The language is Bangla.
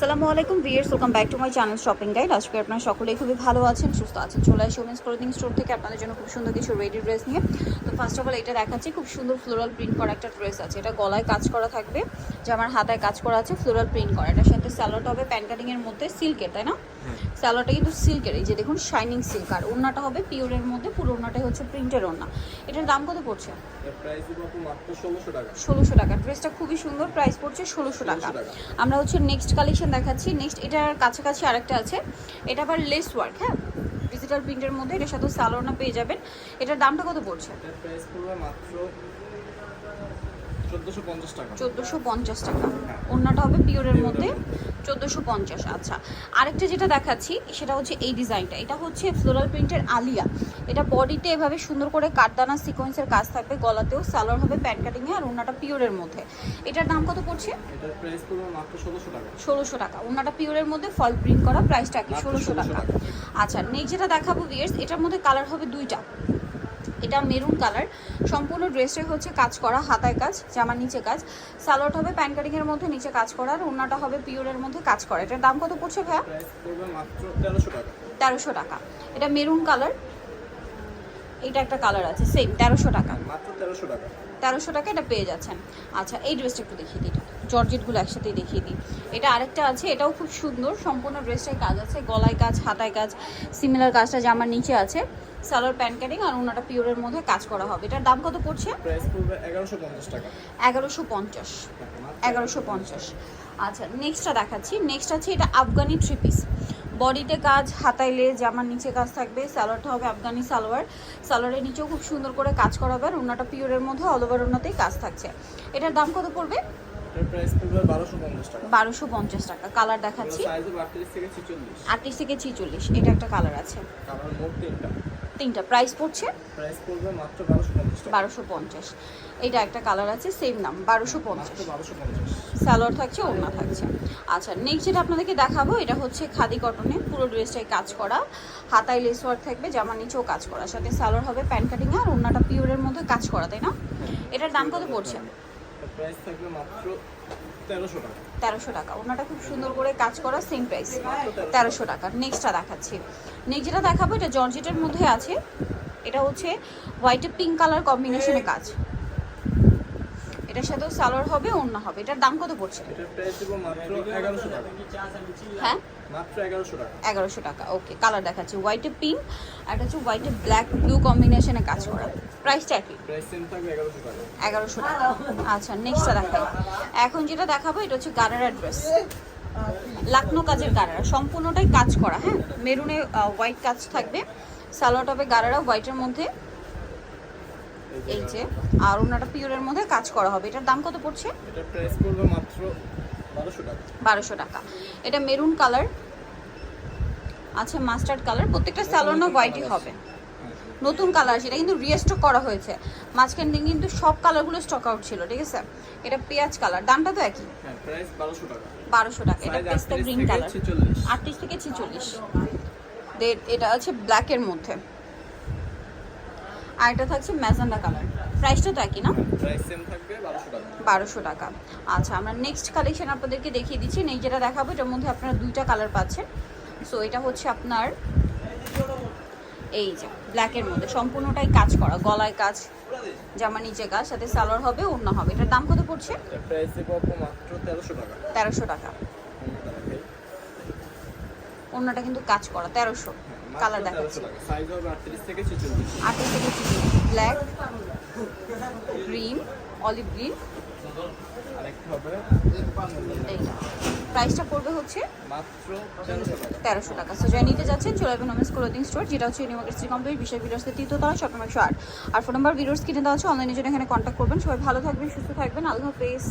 আসসালামু আলাইকুম viewers welcome back to my channel shopping guide আজকে আপনারা সকলেই খুবই ভালো আছেন, সুস্থ আছেন। চলে আসি ওমেন্স ক্লোদিং স্টোর থেকে, আপনাদের জন্য খুব সুন্দর কিছু রেডি ড্রেস নিয়ে। তো ফার্স্ট অফ অল এটা দেখাচ্ছি, খুব সুন্দর ফ্লোরাল প্রিন্ট করা একটা ড্রেস আছে। এটা গলায় কাজ করা থাকবে, যে আমার হাতায় কাজ করা আছে ফ্লোরাল প্রিন্ট করা। এটার সাথে স্যালোট হবে প্যান কাটিংয়ের মধ্যে সিল্কের তাই না? স্যালোটা কিন্তু সিল্কের এই যে দেখুন শাইনিং সিল্ক আর ওড়নাটা হবে পিওরের মধ্যে পুরো ওড়নাটাই হচ্ছে প্রিন্টের ওড়না। এটার দাম কত পড়ছে? ষোলোশো টাকা। ড্রেসটা খুবই সুন্দর প্রাইস পড়ছে ষোলোশো টাকা। 1600 টাকা। আমরা হচ্ছে নেক্সট কালেকশন দেখাচ্ছি। নেক্সট এটার কাছাকাছি আরেকটা আছে। এটা আবার লেস ওয়ার্ক হ্যাঁ? ডিজিটাল প্রিন্টের মধ্যে এটার সাথে সালোনা পেয়ে যাবেন। এটার দামটা কত পড়ছে? এর প্রাইস পড়বে মাত্র চোদ্দোশো পঞ্চাশ টাকা। ওড়নাটা হবে পিওরের মধ্যে চোদ্দোশো পঞ্চাশ আচ্ছা। আরেকটা যেটা দেখাচ্ছি সেটা হচ্ছে এই ডিজাইনটা। এটা হচ্ছে ফ্লোরাল প্রিন্টের আলিয়া। এটা বডিতে এভাবে সুন্দর করে কাঠদানা সিকোয়েন্সের কাজ থাকবে গলাতেও সালোয়ার হবে প্যান্ট কাটিংয়ে আর ওড়নাটা পিওরের মধ্যে। এটার দাম কত পড়ছে? এটার প্রাইস পড়বে মাত্র ষোলোশো টাকা। ওনাটা পিওরের মধ্যে ফল প্রিন্ট করা প্রাইসটা কি? ষোলোশো 1600 টাকা। আচ্ছা নেক্সট যেটা দেখাবো ভিয়ার্স এটার মধ্যে কালার হবে দুইটা। এটা মেরুন কালার। সম্পূর্ণ ড্রেসটাই হচ্ছে কাজ করা হাতায় কাজ জামার নিচে কাজ। সালোয়ার হবে প্যান কাটিংয়ের মধ্যে নিচে কাজ করা আর ওনাটা হবে পিওরের মধ্যে কাজ করা। এটার দাম কত পড়ছে ভাইয়া? তেরোশো টাকা। তেরোশো টাকা। এটা মেরুন কালার। এটা একটা কালার আছে সেম তেরোশো টাকা। মাত্র তেরোশো টাকা। তেরোশো টাকা এটা পেয়ে যাচ্ছেন। আচ্ছা এই ড্রেসটা একটু দেখিয়ে দিই। জর্জেটগুলো একসাথেই দেখিয়ে দিই। এটা আরেকটা আছে এটাও খুব সুন্দর সম্পূর্ণ ড্রেসটায় কাজ আছে গলায় কাজ হাতায় কাজ সিমিলার কাজটা জামার নিচে আছে সালোয়ার প্যান্ট কাটিং আর ওনাটা পিওরের মধ্যে কাজ করা হবে। এটার দাম কত পড়ছে? এগারোশো পঞ্চাশ এগারোশো পঞ্চাশ। আচ্ছা নেক্সটটা দেখাচ্ছি। নেক্সট আছে এটা আফগানি থ্রি পিস বডিতে কাজ হাতায় লেজ জামার নিচে কাজ থাকবে সালোয়ারটা হবে আফগানি সালোয়ার। সালোয়ারের নিচেও খুব সুন্দর করে কাজ করা হবে আর ওনাটা পিওরের মধ্যে অল ওভার ওনাতেই কাজ থাকছে। এটার দাম কত পড়বে? বারোশো পঞ্চাশ টাকা। কালার দেখাচ্ছি। আটত্রিশ থেকে ছিচল্লিশ। এটা একটা কালার আছে। তিনটা। প্রাইস পড়ছে? প্রাইস পড়বে মাত্র বারোশো পঞ্চাশ পঞ্চাশ। এটা একটা কালার আছে সেম নাম বারোশো পঞ্চাশ মাত্র বারোশো পঞ্চাশ। সালোয়ার থাকছে ওড়না থাকছে। আচ্ছা নেক্সট যেটা আপনাদেরকে দেখাবো এটা হচ্ছে খাদি কটনে পুরো ড্রেসটাই কাজ করা। হাতায় লেস ওয়ার্ক থাকবে জামার নিচেও কাজ করা। সাথে সালোয়ার হবে প্যান্ট কাটিং আর ওড়নাটা পিওরের মধ্যে কাজ করা তাই না? এটার দাম কত পড়ছে? প্রাইস থাকবে মাত্র তেরোশো টাকা। তেরোশো টাকা। ওনাটা খুব সুন্দর করে কাজ করা সেম প্রাইস তেরোশো টাকা। নেক্সটটা দেখাচ্ছি। নেক্সট যেটা দেখাবো এটা জর্জেটের মধ্যে আছে। এটা হচ্ছে হোয়াইটে পিঙ্ক কালার কম্বিনেশনে কাজ। এটার সাথেও সালোয়ার হবে ওড়না হবে। এটার দাম কত পড়ছে? এটার প্রাইস দিব মাত্র এগারোশো টাকা। হ্যাঁ? মাত্র এগারোশো টাকা। এগারোশো টাকা। ওকে কালার দেখাচ্ছি। হোয়াইটে পিঙ্ক আর এটা হচ্ছে হোয়াইটে ব্ল্যাক ব্লু কম্বিনেশনে কাজ করা। প্রাইসটা থাকবে এগারোশো টাকা। আচ্ছা নেক্সটটা দেখাই। এখন যেটা দেখাবো এটা হচ্ছে গারারা ড্রেস লাকনো কাজের গারারা। সম্পূর্ণটাই কাজ করা হ্যাঁ? মেরুনে হোয়াইট কাজ থাকবে। সালোয়ার হবে গারারা হোয়াইটের মধ্যে। এই যে আর ওনাটা পিওরের মধ্যে কাজ করা হবে। এটার দাম কত পড়ছে? এটার প্রাইস পড়বে মাত্র বারোশো টাকা। এটা মেরুন কালার আছে মাস্টার্ড কালার প্রত্যেকটা স্যালোনা হোয়াইটই হবে। নতুন কালার সেটা কিন্তু রিস্টক করা হয়েছে। মাঝখান দিয়ে কিন্তু সব কালারগুলো স্টক আউট ছিল ঠিক আছে? এটা পেঁয়াজ কালার দামটা তো একই। হ্যাঁ বারোশো টাকা। এটা পেস্তা গ্রিন কালার আটত্রিশ থেকে ছিচল্লিশ। এটা আছে ব্ল্যাকের মধ্যে। আর এটা থাকছে ম্যাজেন্ডা কালার প্রাইসটা তো একই না? টাকা। বারোশো টাকা। আচ্ছা আমরা নেক্সট কালেকশন আপনাদেরকে দেখিয়ে দিচ্ছি। নেই যেটা দেখাবো এটার মধ্যে আপনারা দুইটা কালার পাচ্ছেন। সো এটা হচ্ছে আপনার এই যে ব্ল্যাকের মধ্যে। সম্পূর্ণটাই কাজ করা গলায় কাজ জামা নিচে কাজ সাথে সালোয়ার হবে অন্য হবে। এটার দাম কত পড়ছে? তেরোশো টাকা। অন্যটা কিন্তু কাজ করা তেরোশো। কালার দেখাচ্ছি। সাইজ হবে আটত্রিশ থেকে ছেচল্লিশ। ব্ল্যাক গ্রিন অলিভ গ্রিন প্রাইসটা পড়বে হচ্ছে তেরোশো টাকা। সো যাই নিতে যাচ্ছেন চলে আসবেন ওমেন্স ক্লোদিং স্টোর যেটা হচ্ছে ইউনিভার্সিটি কমপ্লিট বিশাল ভিডিওসের তৃতীয়তলা শপিং একশো আট আর ফোন নাম্বার ভিডিওস কিনে দেওয়া হচ্ছে অনলাইনে জন্য এখানে কন্ট্যাক্ট করবেন। সবাই ভালো থাকবেন সুস্থ থাকবেন। আল্লাহ হাফেজ।